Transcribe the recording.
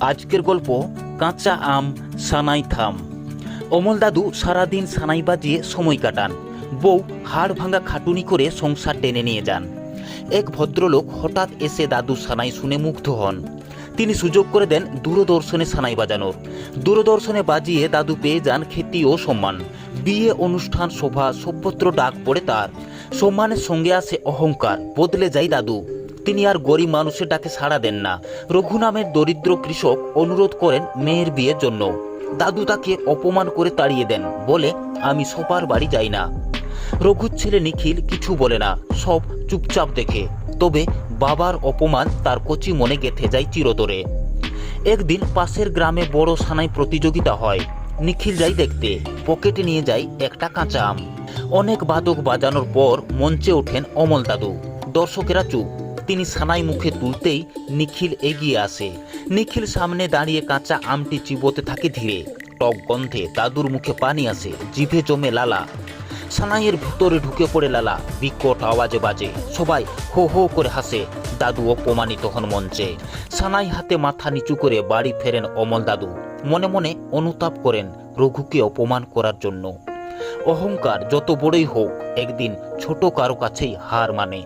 আজকের গল্প, কাঁচা আম, সানাই থাম অমল দাদু সারাদিন সানাই বাজিয়ে সময় কাটান। বউ হাড় ভাঙা খাটুনি করে সংসার টেনে নিয়ে যান। এক ভদ্রলোক হঠাৎ এসে দাদু সানাই শুনে মুগ্ধ হন। তিনি সুযোগ করে দেন দূরদর্শনে সানাই বাজানোর। দূরদর্শনে বাজিয়ে দাদু পেয়ে যান খ্যাতি ও সম্মান। বিয়ে, অনুষ্ঠান, সভা সভ্যত্র ডাক পড়ে তার। সম্মানের সঙ্গে আসে অহংকার, বদলে যায় দাদু। তিনি আর গরিব মানুষের ডাকে সাড়া দেন না। রঘু নামের দরিদ্র কৃষক অনুরোধ করেন মেয়ের বিয়ের জন্য। দাদু তাকে অপমান করে তাড়িয়ে দেন, বলে, আমি সোপার বাড়ি যাই না। রঘুর ছেলে নিখিল কিছু বলে না, সব চুপচাপ দেখে। তবে বাবার অপমান তার কচি মনে গেথে যায় চিরতরে। একদিন পাশের গ্রামে বড় সানাই প্রতিযোগিতা হয়। নিখিল যাই দেখতে, পকেটে নিয়ে যায় একটা কাঁচা আম। অনেক বাদক বাজানোর পর মঞ্চে ওঠেন অমল দাদু। দর্শকেরা চুপ। তিনি সানাই মুখে তুলতেই নিখিল এগিয়ে আসে। নিখিল সামনে দাঁড়িয়ে কাঁচা আমটি চিবোতে থাকে ধীরে। টক গন্ধে দাদুর মুখে পানি আসে, জিভে জমে লালা। সানাইয়ের ভিতরে ঢুকে পড়ে লালা, বিকট আওয়াজে বাজে। সবাই হো হো করে হাসে, দাদু অপমানিত হন মঞ্চে। সানাই হাতে মাথা নিচু করে বাড়ি ফেরেন অমল দাদু। মনে মনে অনুতাপ করেন রঘুকে অপমান করার জন্য। অহংকার যত বড়ই হোক, একদিন ছোট কারও কাছেই হার মানে।